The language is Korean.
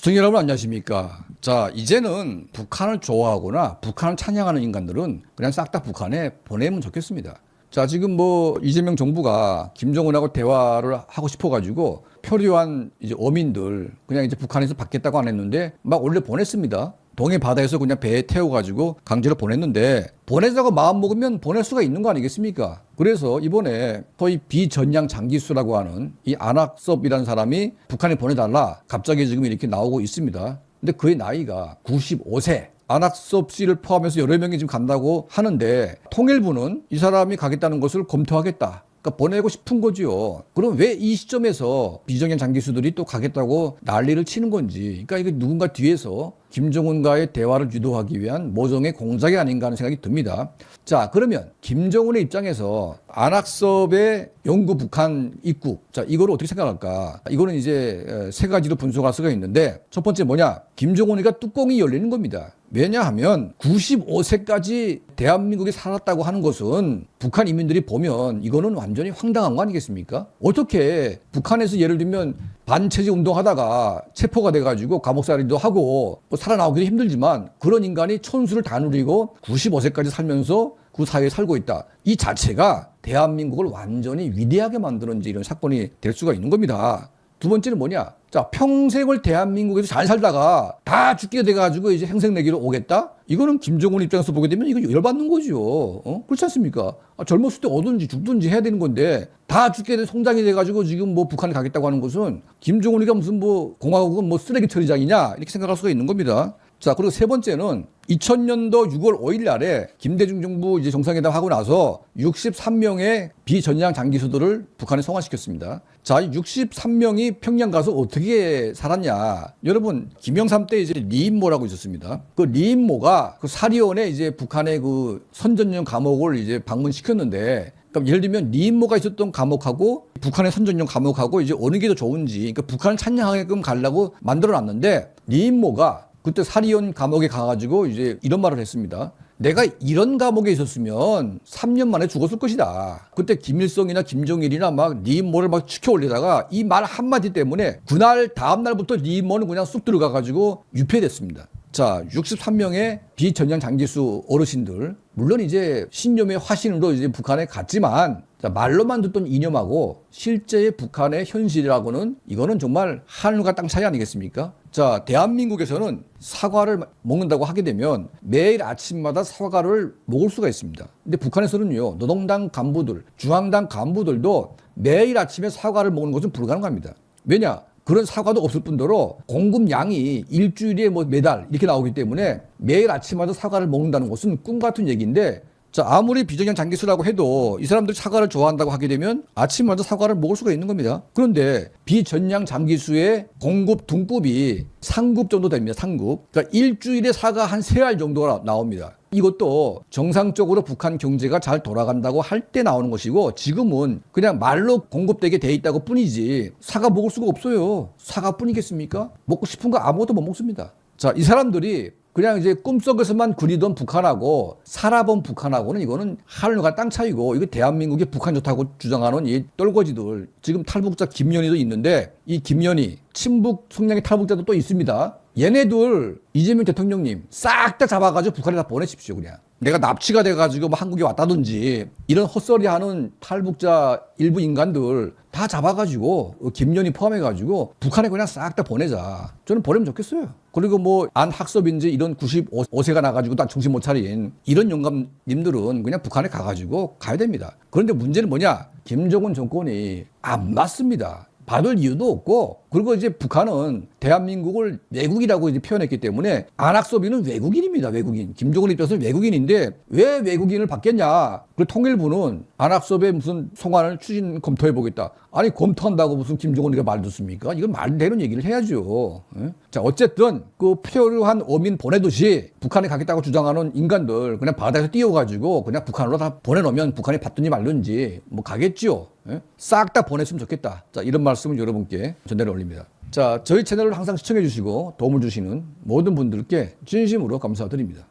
시청자 여러분 안녕하십니까. 자, 이제는 북한을 좋아하거나 북한을 찬양하는 인간들은 그냥 싹 다 북한에 보내면 좋겠습니다. 자, 지금 뭐 이재명 정부가 김정은하고 대화를 하고 싶어가지고 표류한 이제 어민들 그냥 이제 북한에서 받겠다고 안 했는데 막 원래 보냈습니다. 동해 바다에서 그냥 배에 태워가지고 강제로 보냈는데 보내자고 마음 먹으면 보낼 수가 있는 거 아니겠습니까? 그래서 이번에 소위 비전양 장기수라고 하는 이 안학섭이라는 사람이 북한에 보내달라 갑자기 지금 이렇게 나오고 있습니다. 근데 그의 나이가 95세. 안학섭 씨를 포함해서 여러 명이 지금 간다고 하는데 통일부는 이 사람이 가겠다는 것을 검토하겠다. 그러니까 보내고 싶은 거지요. 그럼 왜 이 시점에서 비정형 장기수들이 또 가겠다고 난리를 치는 건지. 그러니까 이게 누군가 뒤에서 김정은과의 대화를 유도하기 위한 모종의 공작이 아닌가 하는 생각이 듭니다. 자, 그러면 김정은의 입장에서 안학섭의 영구 북한 입국. 자, 이거를 어떻게 생각할까? 이거는 이제 세 가지로 분석할 수가 있는데 첫 번째 뭐냐? 김정은이가 뚜껑이 열리는 겁니다. 왜냐하면 95세까지 대한민국에 살았다고 하는 것은 북한 인민들이 보면 이거는 완전히 황당한 거 아니겠습니까? 어떻게 북한에서 예를 들면 반체제 운동하다가 체포가 돼가지고 감옥살이도 하고 뭐 살아나오기도 힘들지만 그런 인간이 천수를 다 누리고 95세까지 살면서 그 사회에 살고 있다. 이 자체가 대한민국을 완전히 위대하게 만드는 이런 사건이 될 수가 있는 겁니다. 두 번째는 뭐냐? 자, 평생을 대한민국에서 잘 살다가 다 죽게 돼가지고 이제 행생내기로 오겠다? 이거는 김정은 입장에서 보게 되면 이거 열받는 거죠. 어? 그렇지 않습니까? 아, 젊었을 때 오든지 죽든지 해야 되는 건데 다 죽게 돼 송장이 돼가지고 지금 뭐 북한에 가겠다고 하는 것은 김정은이가 무슨 뭐 공화국은 뭐 쓰레기 처리장이냐 이렇게 생각할 수가 있는 겁니다. 자, 그리고 세 번째는 2000년도 6월 5일 날에 김대중 정부 이제 정상회담 하고 나서 63명의 비전향 장기수들을 북한에 송환시켰습니다. 자, 63명이 평양 가서 어떻게 살았냐. 여러분, 김영삼 때 이제 리인모라고 있었습니다. 그 리인모가 그 사리원에 이제 북한의 그 선전용 감옥을 이제 방문시켰는데 그러니까 예를 들면 리인모가 있었던 감옥하고 북한의 선전용 감옥하고 이제 어느 게 더 좋은지 그러니까 북한을 찬양하게끔 가려고 만들어 놨는데 리인모가 그때 사리온 감옥에 가가지고 이제 이런 말을 했습니다. 내가 이런 감옥에 있었으면 3년 만에 죽었을 것이다. 그때 김일성이나 김정일이나 막 리인모를 막 치켜 올리다가 이 말 한마디 때문에 그날 다음날부터 리인모는 그냥 쑥 들어가가지고 유폐됐습니다. 자, 63명의 비전향 장기수 어르신들. 물론 이제 신념의 화신으로 이제 북한에 갔지만 자, 말로만 듣던 이념하고 실제의 북한의 현실이라고는 이거는 정말 하늘과 땅 차이 아니겠습니까? 자, 대한민국에서는 사과를 먹는다고 하게 되면 매일 아침마다 사과를 먹을 수가 있습니다. 근데 북한에서는요, 노동당 간부들, 중앙당 간부들도 매일 아침에 사과를 먹는 것은 불가능합니다. 왜냐? 그런 사과도 없을 뿐더러 공급량이 일주일에 뭐 매달 이렇게 나오기 때문에 매일 아침마다 사과를 먹는다는 것은 꿈 같은 얘기인데 자, 아무리 비정형 장기수라고 해도 이 사람들이 사과를 좋아한다고 하게 되면 아침마다 사과를 먹을 수가 있는 겁니다. 그런데 비전량 장기수의 공급 등급이 상급 정도 됩니다. 상급. 그러니까 일주일에 사과 한 세 알 정도가 나옵니다. 이것도 정상적으로 북한 경제가 잘 돌아간다고 할 때 나오는 것이고 지금은 그냥 말로 공급되게 돼 있다고 뿐이지 사과 먹을 수가 없어요. 사과뿐이겠습니까? 먹고 싶은 거 아무것도 못 먹습니다. 자, 이 사람들이 그냥 이제 꿈속에서만 그리던 북한하고 살아본 북한하고는 이거는 하늘과 땅 차이고 이거 대한민국이 북한 좋다고 주장하는 이 똘거지들 지금 탈북자 김연희도 있는데 이 김연희 친북 성향의 탈북자도 또 있습니다. 얘네들 이재명 대통령님 싹 다 잡아가지고 북한에 다 보내십시오 그냥. 내가 납치가 돼가지고 뭐 한국에 왔다든지 이런 헛소리 하는 탈북자 일부 인간들 다 잡아가지고 김연희 포함해가지고 북한에 그냥 싹 다 보내자. 저는 보내면 좋겠어요. 그리고 뭐 안학섭인지 이런 95세가 나가지고 딱 정신 못 차린 이런 영감님들은 그냥 북한에 가가지고 가야 됩니다. 그런데 문제는 뭐냐? 김정은 정권이 안 맞습니다. 받을 이유도 없고 그리고 이제 북한은 대한민국을 외국이라고 이제 표현했기 때문에 안학섭이는 외국인입니다 외국인. 김정은 입장에서는 외국인인데 왜 외국인을 받겠냐? 그 통일부는 안학섭의 무슨 송환을 추진 검토해 보겠다. 아니 검토한다고 무슨 김정은이가 말 듣습니까? 이건 말 되는 얘기를 해야죠. 예? 자 어쨌든 그 표류한 어민 보내듯이 북한에 가겠다고 주장하는 인간들 그냥 바다에서 띄워가지고 그냥 북한으로 다 보내놓으면 북한이 받든지 말든지 뭐 가겠지요. 예? 싹다 보냈으면 좋겠다. 자 이런 말씀을 여러분께 전달해 올립니다. 자 저희 채널을 항상 시청해 주시고 도움을 주시는 모든 분들께 진심으로 감사드립니다